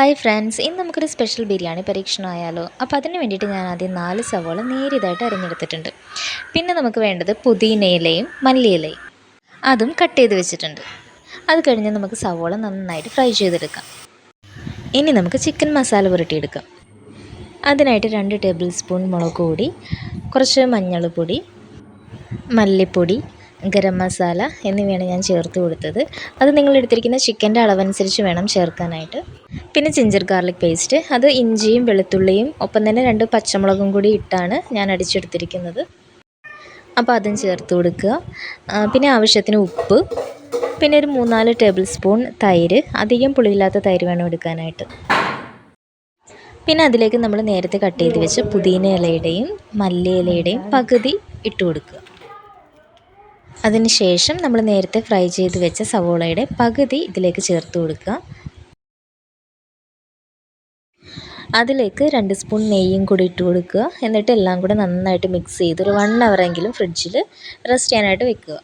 Hi friends ഇന്ന് നമുക്കൊരു special biryani പരീക്ഷണമായാലോ. അപ്പോൾ അതിന് വേണ്ടിയിട്ട് ഞാൻ ആദ്യം നാല് സവോള നേരിയതായിട്ട് അരിഞ്ഞെടുത്തിട്ടുണ്ട്. പിന്നെ നമുക്ക് വേണ്ടത് പുതിനയിലയും മല്ലിയിലയും അതും കട്ട് ചെയ്ത് വെച്ചിട്ടുണ്ട്. അത് കഴിഞ്ഞ് നമുക്ക് സവോള നന്നായിട്ട് ഫ്രൈ ചെയ്തെടുക്കാം. ഇനി നമുക്ക് ചിക്കൻ മസാല പുരട്ടിയെടുക്കാം. അതിനായിട്ട് രണ്ട് ടേബിൾ സ്പൂൺ മുളക് പൊടി കുറച്ച് മഞ്ഞൾപ്പൊടി മല്ലിപ്പൊടി ഗരം മസാല എന്നിവയാണ് ഞാൻ ചേർത്ത് കൊടുത്തത്. അത് നിങ്ങൾ എടുത്തിരിക്കുന്ന ചിക്കന്റെ അളവനുസരിച്ച് വേണം ചേർക്കാനായിട്ട്. പിന്നെ ജിഞ്ചർ ഗാർലിക് പേസ്റ്റ് അത് ഇഞ്ചിയും വെളുത്തുള്ളിയും ഒപ്പം തന്നെ രണ്ട് പച്ചമുളകും കൂടി ഇട്ടാണ് ഞാൻ അടിച്ചെടുത്തിരിക്കുന്നത്. അപ്പോൾ അതും ചേർത്ത് കൊടുക്കുക. പിന്നെ ആവശ്യത്തിന് ഉപ്പ് പിന്നെ ഒരു മൂന്നാൽ ടേബിൾ സ്പൂൺ തൈര് അധികം പുളിയില്ലാത്ത തൈര് വേണം എടുക്കാനായിട്ട്. പിന്നെ അതിലേക്ക് നമ്മൾ നേരത്തെ കട്ട് ചെയ്ത് വെച്ച പുതിന ഇലയുടെയും മല്ലി ഇലയുടെയും പകുതി ഇട്ട് കൊടുക്കുക. അതിനുശേഷം നമ്മൾ നേരത്തെ ഫ്രൈ ചെയ്ത് വെച്ച സവോളയുടെ പകുതി ഇതിലേക്ക് ചേർത്ത് കൊടുക്കുക. അതിലേക്ക് രണ്ട് സ്പൂൺ നെയ്യും കൂടി ഇട്ട് കൊടുക്കുക. എന്നിട്ട് എല്ലാം കൂടെ നന്നായിട്ട് മിക്സ് ചെയ്ത് ഒരു വൺ അവറെങ്കിലും ഫ്രിഡ്ജിൽ റെസ്റ്റ് ചെയ്യാനായിട്ട് വെക്കുക.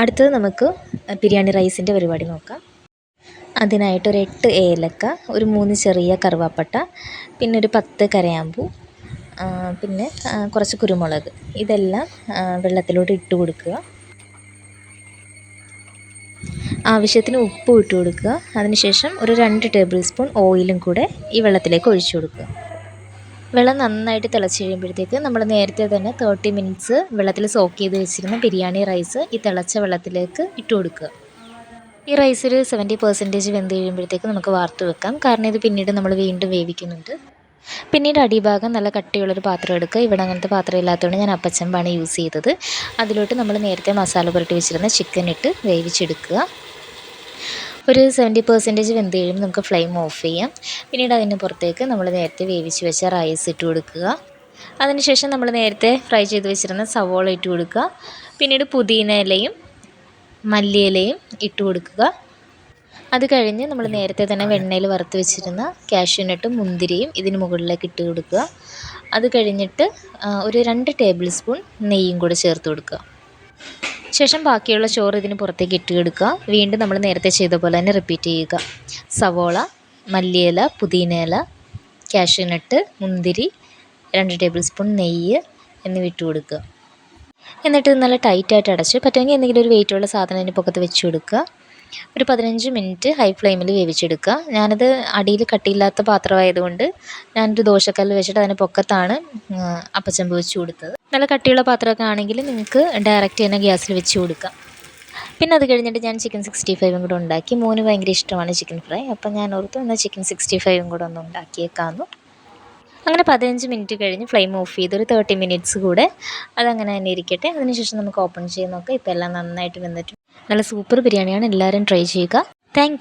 അടുത്തത് നമുക്ക് ബിരിയാണി റൈസിന്റെ പരിപാടി നോക്കാം. അതിനായിട്ട് ഒരു എട്ട് ഏലക്ക ഒരു മൂന്ന് ചെറിയ കറുവാപ്പട്ട പിന്നെ ഒരു പത്ത് കരയാമ്പൂ പിന്നെ കുറച്ച് കുരുമുളക്. ഇതെല്ലാം വെള്ളത്തിലോട്ട് ഇട്ട് കൊടുക്കുക. ആവശ്യത്തിന് ഉപ്പ് ഇട്ട് കൊടുക്കുക. അതിനുശേഷം ഒരു രണ്ട് ടേബിൾ സ്പൂൺ ഓയിലും കൂടെ ഈ വെള്ളത്തിലേക്ക് ഒഴിച്ചു കൊടുക്കുക. വെള്ളം നന്നായിട്ട് തിളച്ച് കഴിയുമ്പോഴത്തേക്ക് നമ്മൾ നേരത്തെ തന്നെ തേർട്ടി മിനിറ്റ്സ് വെള്ളത്തിൽ സോക്ക് ചെയ്ത് വെച്ചിരുന്ന ബിരിയാണി റൈസ് ഈ തിളച്ച വെള്ളത്തിലേക്ക് ഇട്ട് കൊടുക്കുക. ഈ റൈസ് ഒരു സെവന്റി പെർസെന്റേജ് വെന്ത് കഴിയുമ്പോഴത്തേക്ക് നമുക്ക് വാർത്ത് വെക്കാം. കാരണം ഇത് പിന്നീട് നമ്മൾ വീണ്ടും വേവിക്കുന്നുണ്ട്. പിന്നീട് അടിഭാഗം നല്ല കട്ടിയുള്ളൊരു പാത്രം എടുക്കുക. ഇവിടെ അങ്ങനത്തെ പാത്രം ഇല്ലാത്തതുകൊണ്ട് ഞാൻ അപ്പച്ചമ്പാണ് യൂസ് ചെയ്തത്. അതിലോട്ട് നമ്മൾ നേരത്തെ മസാല പുരട്ടി വെച്ചിരുന്ന ചിക്കൻ ഇട്ട് വേവിച്ചെടുക്കുക. ഒരു സെവന്റി പെർസെന്റേജ് വെന്ത് കഴിയുമ്പോൾ നമുക്ക് ഫ്ലെയിം ഓഫ് ചെയ്യാം. പിന്നീട് അതിന് പുറത്തേക്ക് നമ്മൾ നേരത്തെ വേവിച്ച് വെച്ച റൈസ് ഇട്ട് കൊടുക്കുക. അതിനുശേഷം നമ്മൾ നേരത്തെ ഫ്രൈ ചെയ്ത് വെച്ചിരുന്ന സവോള ഇട്ട് കൊടുക്കുക. പിന്നീട് പുതിന ഇലയും മല്ലിയിലയും ഇട്ട് കൊടുക്കുക. അത് കഴിഞ്ഞ് നമ്മൾ നേരത്തെ തന്നെ വെണ്ണയിൽ വറുത്ത് വെച്ചിരുന്ന കാഷ്യൂനട്ടും മുന്തിരിയും ഇതിന് മുകളിലേക്ക് ഇട്ട് കൊടുക്കുക. അത് കഴിഞ്ഞിട്ട് ഒരു രണ്ട് ടേബിൾ സ്പൂൺ നെയ്യും കൂടെ ചേർത്ത് കൊടുക്കുക. ശേഷം ബാക്കിയുള്ള ചോറ് ഇതിന് പുറത്തേക്ക് ഇട്ട് കൊടുക്കുക. വീണ്ടും നമ്മൾ നേരത്തെ ചെയ്ത പോലെ തന്നെ റിപ്പീറ്റ് ചെയ്യുക. സവോള മല്ലിയില പുതിനയില കാഷ്യൂനട്ട് മുന്തിരി രണ്ട് ടേബിൾ സ്പൂൺ നെയ്യ് എന്നിവ ഇട്ട് കൊടുക്കുക. എന്നിട്ട് നല്ല ടൈറ്റായിട്ട് അടച്ച് പറ്റുമെങ്കിൽ എന്തെങ്കിലും ഒരു വെയിറ്റുള്ള സാധനം അതിന്റെ പൊക്കത്ത് വെച്ച് കൊടുക്കുക. ഒരു പതിനഞ്ച് മിനിറ്റ് ഹൈ ഫ്ലെയിമിൽ വേവിച്ചെടുക്കുക. ഞാനത് അടിയിൽ കട്ടിയില്ലാത്ത പാത്രമായതുകൊണ്ട് ഞാനൊരു ദോശക്കല്ല് വെച്ചിട്ട് അതിന് പൊക്കത്താണ് അപ്പച്ചമ്പ് വെച്ച് കൊടുത്തത്. നല്ല കട്ടിയുള്ള പാത്രമൊക്കെ ആണെങ്കിൽ നിങ്ങൾക്ക് ഡയറക്റ്റ് തന്നെ ഗ്യാസിൽ വെച്ച് കൊടുക്കാം. പിന്നെ അത് കഴിഞ്ഞിട്ട് ഞാൻ ചിക്കൻ സിക്സ്റ്റി ഫൈവും കൂടെ ഉണ്ടാക്കി. മോന് ഭയങ്കര ഇഷ്ടമാണ് ചിക്കൻ ഫ്രൈ അപ്പം ഞാൻ ഓർത്തു എന്നാൽ ചിക്കൻ സിക്സ്റ്റി ഫൈവും കൂടെ ഒന്ന് ഉണ്ടാക്കിയേക്കാമെന്നു അങ്ങനെ പതിനഞ്ച് മിനിറ്റ് കഴിഞ്ഞ് ഫ്ലെയിം ഓഫ് ചെയ്ത് ഒരു തേർട്ടി മിനിറ്റ്സ് കൂടെ അതങ്ങനെ തന്നെ ഇരിക്കട്ടെ. അതിനുശേഷം നമുക്ക് ഓപ്പൺ ചെയ്ത് നോക്കാം. ഇപ്പോൾ എല്ലാം നന്നായിട്ട് വെന്നിട്ടുണ്ട് നല്ല സൂപ്പർ ബിരിയാണിയാണ്. എല്ലാവരും ട്രൈ ചെയ്യുക. താങ്ക്